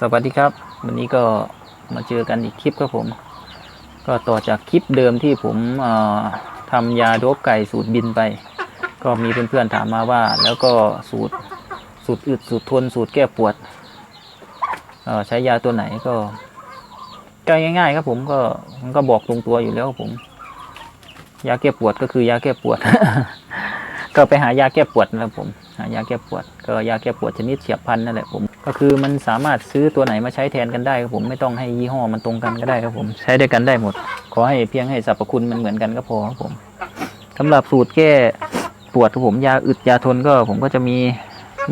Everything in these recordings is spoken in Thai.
สวัสดีครับ วันนี้ก็มาเจอกันอีกคลิปครับผม ก็ต่อจากคลิปเดิมที่ผมทำยาโดบไก่สูตรบินไป ก็มีเพื่อนๆถามมาว่า แล้วก็สูตรสูตรอึดสูตรทนสูตรแก้ปวดใช้ยาตัวไหนก็ก็ง่ายๆครับผมก็มันก็บอกตรงตัวอยู่แล้วผม ยาแก้ปวดก็คือยาแก้ปวด ก็ไปหายาแก้ปวดนะครับผมหายาแก้ปวด ก็ยาแก้ปวดชนิดเฉียบพันนั่นแหละผม ก็คือมันสามารถซื้อตัวไหนมาใช้แทนกันได้ครับผมไม่ต้องให้ยี่ห้อมันตรงกันก็ได้ครับผม ใช้ด้วยกันได้หมด ขอให้เพียงให้สรรพคุณมันเหมือนกันก็พอครับผมสำหรับสูตรแก้ปวดครับผมยาอึดยาทนก็ ผมก็จะมี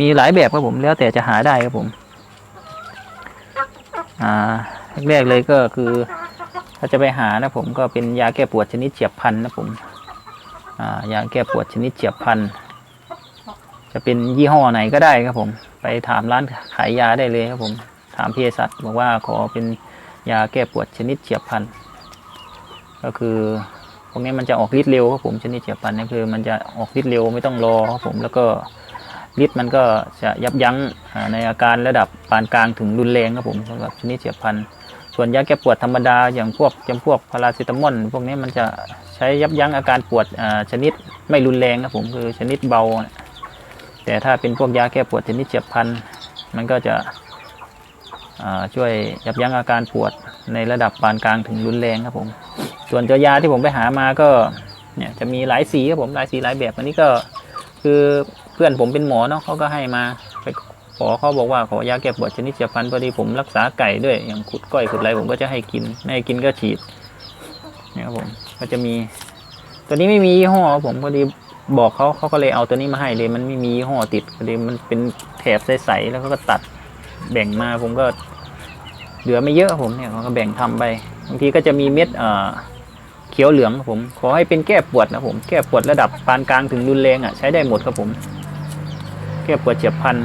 มีหลายแบบครับผมแล้วแต่จะหาได้ครับผม อ่าแรกๆเลยก็คือ ถ้าจะไปหานะผมก็เป็นยาแก้ปวดชนิดเฉียบพันนะผมอ่ายาแก้ปวดชนิดเฉียบพัน จะเป็นยี่ห้อไหนก็ได้ครับผม ไปถามร้านขายยาได้เลยครับผม ถามเภสัชบอกว่าขอเป็นยาแก้ปวดชนิดเฉียบพลัน ก็คือพวกนี้มันจะออกฤทธิ์เร็วครับผมชนิดเฉียบพลันนี่คือมันจะออกฤทธิ์เร็วไม่ต้องรอครับผมแล้วก็ฤทธิ์มันก็จะยับยั้งในอาการระดับปานกลางถึงรุนแรงครับผมสำหรับชนิดเฉียบพลันส่วนยาแก้ปวดธรรมดาอย่างพวกจำพวกพาราเซตามอลพวกนี้มันจะใช้ยับยั้งอาการปวดชนิดไม่รุนแรงครับผมคือชนิดเบา แต่ถ้าเป็นพวกยาแก้ปวดชนิดเฉียบพลันมันก็จะช่วยยับยั้งอาการปวดในระดับปานกลางถึงรุนแรงครับผม ส่วนตัวยาที่ผมไปหามาก็เนี่ยจะมีหลายสีครับผมหลายสีหลายแบบอันนี้ก็คือเพื่อนผมเป็นหมอเนาะเขาก็ให้มาไปขอเขาบอกว่าขอยาแก้ปวดชนิดเฉียบพลันพอดีผมรักษาไก่ด้วยอย่างขุดก้อยขุดอะไรผมก็จะให้กินไม่ให้กินก็ฉีดเนี่ยครับผมก็จะมี ตัวนี้ไม่มียี่ห้อผมพอดี บอกเขาเขาก็เลยเอาตัวนี้มาให้เลย มันไม่มียี่ห้อติดพอดีมันเป็นแถบใสๆแล้วเขาก็ตัดแบ่งมาผมก็เหลือไม่เยอะผมเนี่ยเขาก็แบ่งทำไปบางทีก็จะมีเม็ดเอ่อเขียวเหลืองครับผม ขอให้เป็นแก้ปวดนะผม แก้ปวดระดับปานกลางถึงรุนแรงอะใช้ได้หมดครับผม แก้ปวดเฉียบพลัน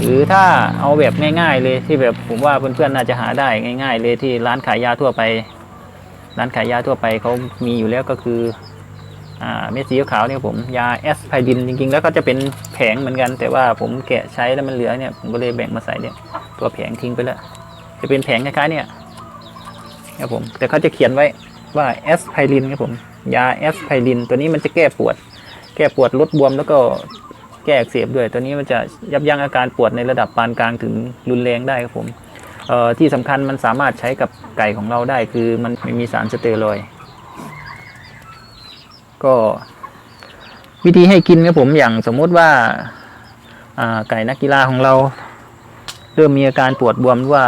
หรือถ้าเอาแบบง่าย ๆ เลยที่แบบผมว่าเพื่อนๆน่าจะหาได้ง่าย ๆ เลยที่ร้านขายยาทั่วไป ร้านขายยาทั่วไปเขามีอยู่แล้วก็คือ เม็ดสีขาวเนี่ยผมยาแอสไพรินจริงๆ แล้วก็จะเป็นแผงเหมือนกัน แต่ว่าผมแกะใช้แล้วมันเหลือเนี่ยผมก็เลยแบ่งมาใส่เนี่ยตัวแผงทิ้งไปแล้วจะเป็นแผงคล้ายๆเนี่ยครับผมแต่เขาจะเขียนไว้ว่าแอสไพรินครับผมยาแอสไพรินตัวนี้มันจะแก้ปวด แก้ปวดลดบวมแล้วก็แก้อักเสบด้วย ตัวนี้มันจะยับยั้งอาการปวดในระดับปานกลางถึงรุนแรงได้ครับผมที่สำคัญมันสามารถใช้กับไก่ของเราได้คือมันไม่มีสารสเตียรอย ก็วิธีให้กินครับผมอย่างสมมติว่าไก่นักกีฬาของเรา เริ่มมีอาการปวดบวมว่า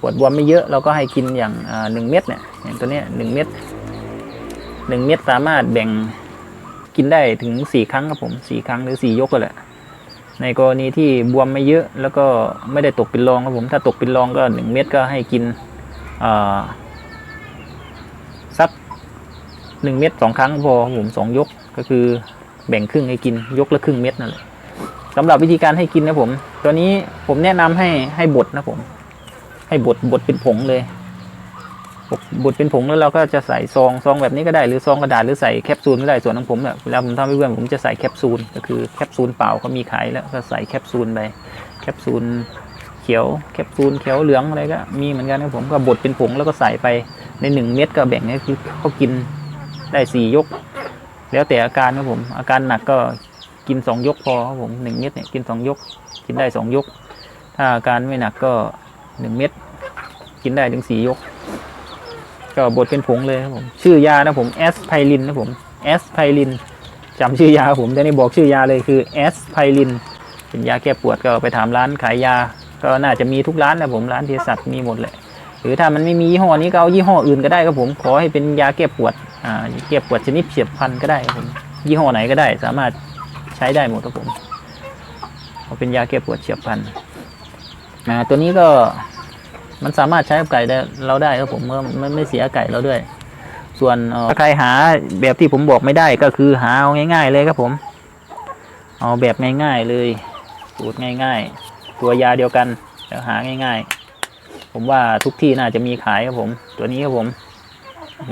ปวดบวมไม่เยอะเราก็ให้กินอย่างหนึ่งเม็ดเนี่ยอย่างตัวเนี้ยหนึ่งเม็ดหนึ่งเม็ดสามารถแบ่งกินได้ถึงสี่ครั้งครับผมสี่ครั้งหรือสี่ยกก็แหละในกรณีที่บวมไม่เยอะ แล้วก็ไม่ได้ตกเป็นรองครับผมถ้าตกเป็นรองก็หนึ่งเม็ดก็ให้กินอ่าสัก หนึ่งเม็ดสองครั้งพอผมสองยกก็คือแบ่งครึ่งให้กินยกละครึ่งเม็ดนั่นแหละสำหรับวิธีการให้กินนะผม ตัวนี้ผมแนะนำให้ให้บดนะผม ให้บดบดเป็นผงเลยบดเป็นผงแล้วเราก็จะใส่ซองซองแบบนี้ก็ได้หรือซองกระดาษหรือใส่แคปซูลก็ได้ส่วนของผมแบบเวลาผมทำให้เพื่อนผมจะใส่แคปซูลก็คือแคปซูลเปล่าก็มีขายแล้วก็ใส่แคปซูลไปแคปซูลเขียวแคปซูลเขียวเหลืองอะไรก็มีเหมือนกันครับผมก็บดเป็นผงแล้วก็ใส่ไปในหนึ่งเม็ดก็แบ่งให้คือเขากิน ได้สี่ยก แล้วแต่อาการครับผม อาการหนักก็กินสองยกพอครับผมหนึ่งเม็ดเนี่ยกินสองยก กินได้สองยก ถ้าอาการไม่หนักก็หนึ่งเม็ดกินได้ถึงสี่ยก ก็บดเป็นผงเลยครับผม ชื่อยานะผมแอสไพรินนะผมแอสไพรินจำชื่อยาผมแต่นี่บอกชื่อยาเลยคือแอสไพรินเป็นยาแก้ปวดก็ไปถามร้านขายยา ก็น่าจะมีทุกร้านนะผมร้านเภสัชมีหมดเลย หรือถ้ามันไม่มียี่ห้อนี้ก็เอายี่ห้ออื่นก็ได้ครับผม ขอให้เป็นยาแก้ปวดอ่าแก้ปวดชนิดเฉียบพลันก็ได้ครับผมยี่ห้อไหนก็ได้ สามารถใช้ได้หมดครับผมเอาเป็นยาแก้ปวดเฉียบพลันอ่าตัวนี้ก็มันสามารถใช้กับไก่ได้เราได้ครับผมเมื่อมันไม่เสียไก่เราด้วย ส่วนถ้าใครหาแบบที่ผมบอกไม่ได้ก็คือหาเอาง่าย ๆ เลยครับผม เอาแบบง่ายๆเลยสูตรง่าย ๆ ตัวยาเดียวกันแล้วหาง่าย ๆ ผมว่าทุกที่น่าจะมีขายครับผม ตัวนี้ครับผม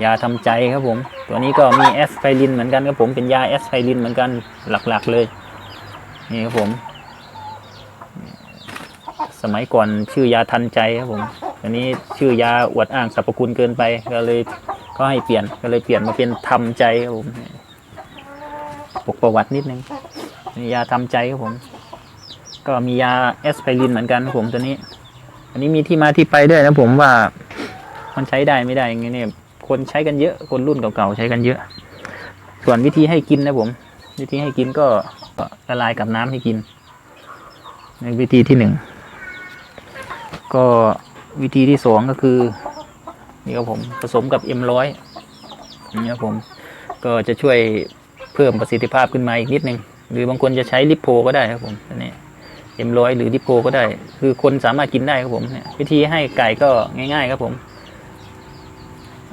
ยาทำใจครับผม ตัวนี้ก็มีแอสไพรินเหมือนกันครับผมเป็นยาแอสไพรินเหมือนกันหลักๆเลยนี่ครับผม สมัยก่อนชื่อยาทันใจครับผมอันนี้ชื่อยาอวดอ้างสรรพคุณเกินไปก็เลยก็ให้เปลี่ยนก็เลยเปลี่ยนมาเป็นทำใจครับผมปกประวัตินิดนึงนยาทำใจครับผม ก็มียาแอสไพรินเหมือนกันครับผมตัวนี้ อันนี้มีที่มาที่ไปด้วยนะผมว่ามันใช้ได้ไม่ได้ยังไงเนี่ยคนใช้กันเยอะ คนรุ่นเก่าๆใช้กันเยอะ ส่วนวิธีให้กินนะผม วิธีให้กินก็ละลายกับน้ำให้กินในวิธีที่หนึ่งก็วิธีที่สองก็คือนี่ครับผมผสมกับ M100 นี่ครับผมก็จะช่วยเพิ่มประสิทธิภาพขึ้นมาอีกนิดนึง หรือบางคนจะใช้ลิปโพก็ได้ครับผมอันนี้ M100 หรือลิปโพก็ได้ คือคนสามารถกินได้ครับผมเนี่ยวิธีให้ไก่ก็ง่าย ๆ ครับผม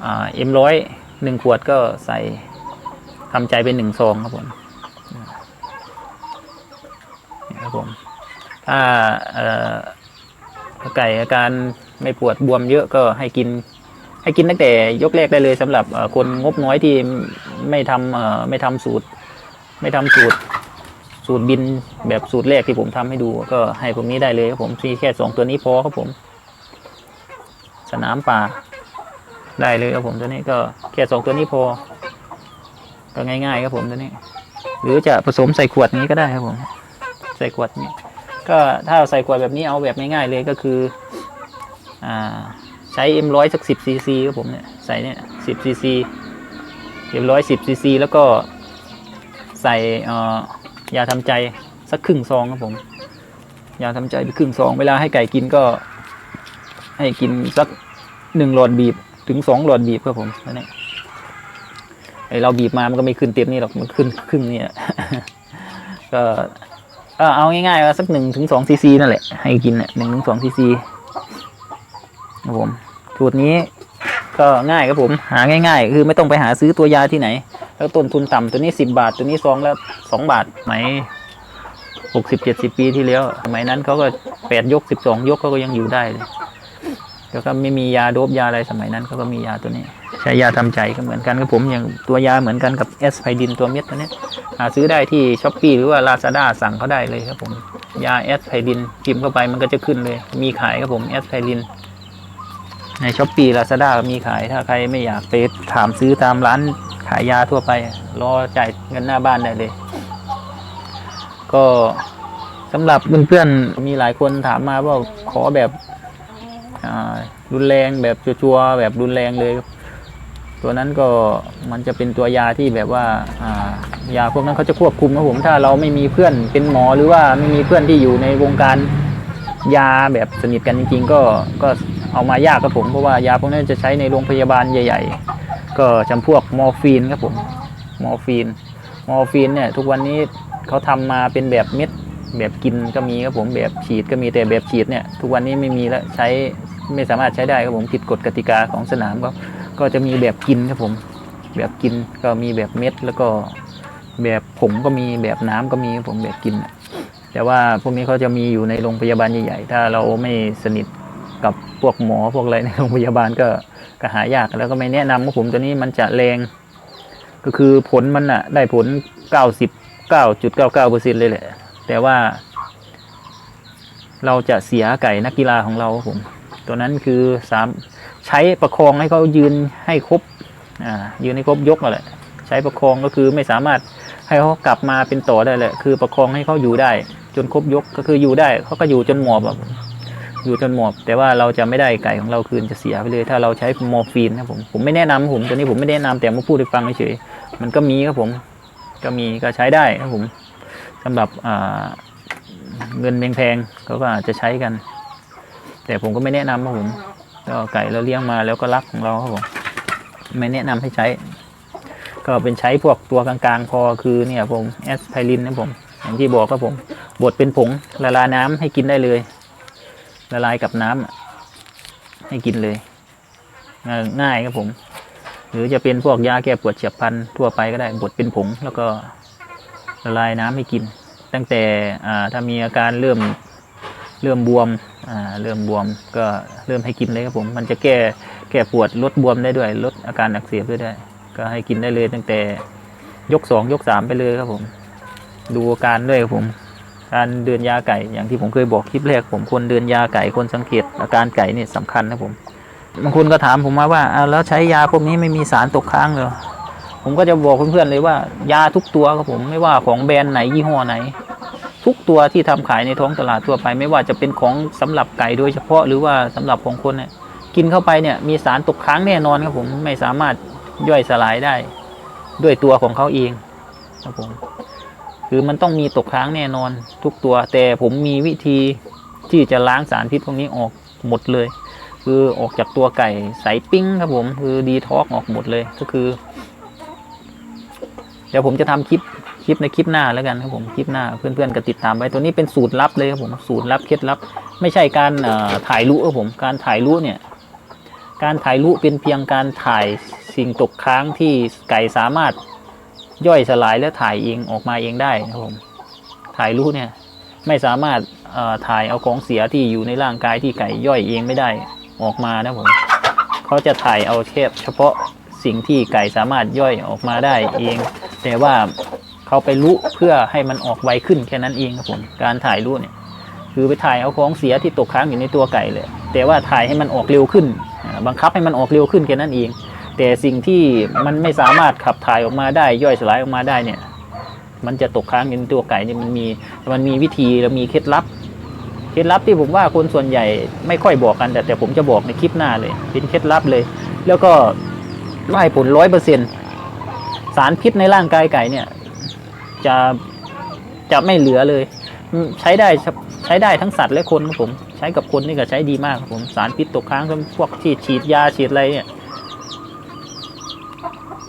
เอ่า M100 หนึ่งขวดก็ใส่ทำใจเป็นหนึ่งซองครับผมนี่ครับผมถ้าไก่อาการไม่ปวดบวมเยอะก็ให้กิน ให้กินตั้งแต่ยกแรกได้เลยสำหรับคนงบน้อยที่ไม่ทำไม่ทำสูตร ไม่ทำสูตร สูตรบินแบบสูตรแรกที่ผมทำให้ดู ก็ให้พวกนี้ได้เลยครับผมมีแค่สองตัวนี้พอครับผม สนามป่า ได้เลยครับผมตัวนี้ก็แค่สองตัวนี้พอ ก็ง่ายๆครับผมตัวนี้ หรือจะผสมใส่ขวดนี้ก็ได้ครับผม ใส่ขวดนี้ก็ถ้าใส่ขวดแบบนี้เอาแบบง่ายๆเลยก็คืออ่าใช้ M ร้อยสักสิบซีซีครับผมเนี่ยใส่เนี่ยสิบซีซี M ร้อยสิบซีซีแล้วก็ใส่เอ่อ ยาทำใจสักครึ่งซองครับผม ยาทำใจไปครึ่งซอง เวลาให้ไก่กินก็ ให้กินสักหนึ่งหลอดบีบถึงสองหลอดบีบครับผมนั่นแหละไอเราบีบมามันก็ไม่ขึ้นเต็มนี่หรอกมันขึ้นครึ่งนี่ก็ก็เอาง่ายๆว่าสักหนึ่งถึงสองซีซีนั่นแหละ ให้กินหนึ่งถึงสองซีซีครับผมสูตรนี้ก็ง่ายครับผม หาง่าย ๆ คือไม่ต้องไปหาซื้อตัวยาที่ไหน แล้วต้นทุนต่ำตัวนี้สิบบาท ตัวนี้ซองแล้วสองบาทไหมหกสิบเจ็ดสิบปีที่แล้วสมัยนั้นเขาก็แปดยกสิบสองยกเขาก็ยังอยู่ได้เลยแล้วก็ไม่มียาโดบยาอะไรสมัยนั้นเขาก็มียาตัวนี้ ใช้ยาทำใจก็เหมือนกันครับผมอย่างตัวยาเหมือนกันกับแอสไพดินตัวเม็ดตัวนี้หาซื้อได้ที่ช้อปปีหรือว่าลาซาด้าสั่งเขาได้เลยครับผมยาแอสไพดินพิมพ์เข้าไปมันก็จะขึ้นเลย มีขายครับผมแอสไพดินในช้อปปีลาซาด้ามีขายถ้าใครไม่อยากไปถามซื้อตามร้าน ขายยาทั่วไป รอจ่ายเงินหน้าบ้านได้เลย ก็สำหรับเพื่อนๆมีหลายคนถามมาว่าขอแบบรุนแรงแบบชัวๆแบบรุนแรงเลย ตัวนั้นก็มันจะเป็นตัวยาที่แบบว่าอ่ายาพวกนั้นเขาจะควบคุมนะผมถ้าเราไม่มีเพื่อนเป็นหมอหรือว่าไม่มีเพื่อนที่อยู่ในวงการยาแบบสนิทกันจริงๆ ก็ก็เอามายากครับผมเพราะว่ายาพวกนั้นจะใช้ในโรงพยาบาลใหญ่ ๆ ก็จำพวกมอร์ฟีนครับผมมอร์ฟีนมอร์ฟีนเนี่ยทุกวันนี้เขาทำมาเป็นแบบเม็ดแบบกินก็มีครับผมแบบฉีดก็มีแต่แบบฉีดเนี่ยทุกวันนี้ไม่มีแล้วใช้ไม่สามารถใช้ได้ครับผมผิดกฎกติกาของสนามก็ก็จะมีแบบกินครับผมแบบกินก็มีแบบเม็ดแล้วก็แบบผงก็มีแบบน้ำก็มีครับผมแบบกิน แต่ว่าพวกนี้เขาจะมีอยู่ในโรงพยาบาลใหญ่ๆถ้าเราไม่สนิทกับ พวกหมอพวกอะไรในโรงพยาบาลก็ก็หายากแล้วก็ไม่แนะนำครับผมตัวนี้มันจะแรง ก็คือผลมันอะได้ผล 99.99%เลยแหละ แต่ว่า เราจะเสียไก่นักกีฬาของเราครับผม ตัวนั้นคือสามใช้ประคองให้เขายืนให้ครบอ่ายืนให้ครบยกนั่นแหละใช้ประคองก็คือไม่สามารถให้เขากลับมาเป็นต่อได้เลยคือประคองให้เขาอยู่ได้ จนครบยกก็คืออยู่ได้เขาก็อยู่จนหมอบแบบ อยู่จนหมอบแต่ว่าเราจะไม่ได้ไก่ของเราคืนจะเสียไปเลย ถ้าเราใช้มอร์ฟีนครับผมผมไม่แนะนำครับผมตัวนี้ผมไม่แนะนำแต่มาพูดให้ฟังเฉยมันก็มีครับผม ก็มีก็ใช้ได้ครับผมสำหรับเงินแพงๆเขาก็อาจจะใช้กัน แต่ผมก็ไม่แนะนำครับผมก็ไก่เราเลี้ยงมาแล้วก็รักของเราครับผมไม่แนะนำให้ใช้ ก็เป็นใช้พวกตัวกลางๆ พอคือเนี่ยผมแอสไพรินนะผมอย่างที่บอกครับผมบดเป็นผงละลายน้ำให้กินได้เลย ละลายกับน้ำให้กินเลยง่ายครับผม หรือจะเป็นพวกยาแก้ปวดเฉียบพลันทั่วไปก็ได้บดเป็นผง แล้วก็ละลายน้ำให้กิน ตั้งแต่ถ้ามีอาการเริ่มเริ่มบวมเริ่มบวมก็เริ่มให้กินเลยครับผม มันจะแก้แก้ปวดลดบวมได้ด้วยลดอาการอักเสบด้วยได้ ก็ให้กินได้เลยตั้งแต่ยกสองยกสามไปเลยครับผม ดูอาการด้วยครับผม การเดินยาไก่อย่างที่ผมเคยบอกคลิปแรกผมควรเดินยาไก่ควรสังเกตอาการไก่เนี่ยสำคัญนะผมบางคนก็ถามผมมาว่าแล้วใช้ยาพวกนี้ไม่มีสารตกค้างเหรอผมก็จะบอกเพื่อนๆเลยว่ายาทุกตัวครับผมไม่ว่าของแบรนด์ไหนยี่ห้อไหน ทุกตัวที่ทำขายในท้องตลาดทั่วไป ไม่ว่าจะเป็นของสำหรับไก่โดยเฉพาะหรือว่าสำหรับของคนเนี่ยกินเข้าไปเนี่ยมีสารตกค้างแน่นอนครับผมไม่สามารถย่อยสลายได้ ด้วยตัวของเขาเองครับผม คือมันต้องมีตกค้างแน่นอนทุกตัว แต่ผมมีวิธีที่จะล้างสารพิษพวกนี้ออกหมดเลย คือออกจากตัวไก่ใสปิ้งครับผมคือดีท็อกออกหมดเลยก็คือ เดี๋ยวผมจะทำคลิปคลิปในคลิปหน้าแล้วกันครับผมคลิปหน้าเพื่อนๆก็ติดตามไว้ตัวนี้เป็นสูตรลับเลยครับผมสูตรลับเคล็ดลับ ไม่ใช่การถ่ายรู้ครับผมการถ่ายรู้เนี่ย การถ่ายรู้เป็นเพียงการถ่ายสิ่งตกค้างที่ไก่สามารถ ย่อยสลายและถ่ายเองออกมาเองได้นะครับผมถ่ายรู้เนี่ย ไม่สามารถถ่ายเอาของเสียที่อยู่ในร่างกายที่ไก่ย่อยเองไม่ได้ออกมานะผมเขาจะถ่ายเอาแค่เฉพาะสิ่งที่ไก่สามารถย่อยออกมาได้เอง แต่ว่าเขาไปรู้เพื่อให้มันออกไวขึ้นแค่นั้นเองครับผมการถ่ายรู้เนี่ย คือไปถ่ายเอาของเสียที่ตกค้างอยู่ในตัวไก่เลย แต่ว่าถ่ายให้มันออกเร็วขึ้น บังคับให้มันออกเร็วขึ้นแค่นั้นเอง แต่สิ่งที่มันไม่สามารถขับถ่ายออกมาได้ย่อยสลายออกมาได้เนี่ย มันจะตกค้างในตัวไก่เนี่ยมันมีมันมีวิธีและมีเคล็ดลับ เคล็ดลับที่ผมว่าคนส่วนใหญ่ไม่ค่อยบอกกัน แต่แต่ผมจะบอกในคลิปหน้าเลย เป็นเคล็ดลับเลย แล้วก็ได้ผลร้อยเปอร์เซ็นสารพิษในร่างกายไก่เนี่ย จะจะไม่เหลือเลย ใช้ได้ใช้ได้ทั้งสัตว์และคนครับผม ใช้กับคนนี่ก็ใช้ดีมากครับผมสารพิษตกค้างพวกที่ฉีดยาฉีดอะไรเนี่ย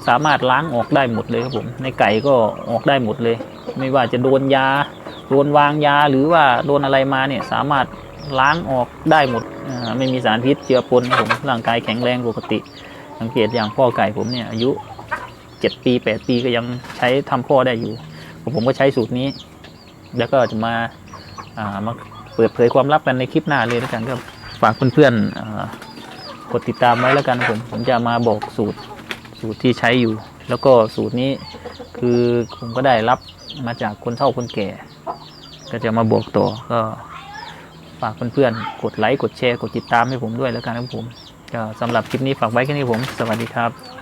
สามารถล้างออกได้หมดเลยครับผม ในไก่ก็ออกได้หมดเลย ไม่ว่าจะโดนยา โดนวางยาหรือว่าโดนอะไรมาเนี่ยสามารถล้างออกได้หมด ไม่มีสารพิษเจือปนผมร่างกายแข็งแรงปกติ สังเกตอย่างพ่อไก่ผมเนี่ยอายุเจ็ดปีแปดปีก็ยังใช้ทำพ่อได้อยู่ ผมก็ใช้สูตรนี้ แล้วก็จะมาามาเปิดเผยความลับกันในคลิปหน้าเลยแล้วกันก็ฝากเพื่อนๆกดติดตามไว้แล้วกันผมผมจะมาบอกสูตร สูตรที่ใช้อยู่ แล้วก็สูตรนี้คือผมก็ได้รับมาจากคนเฒ่าคนแก่ ก็จะมาบอกต่อก็ฝากเพื่อนๆกดไลค์กดแชร์กดติดตามให้ผมด้วยแล้วกันครับผมก็สำหรับคลิปนี้ฝากไว้แค่นี้ผม สวัสดีครับ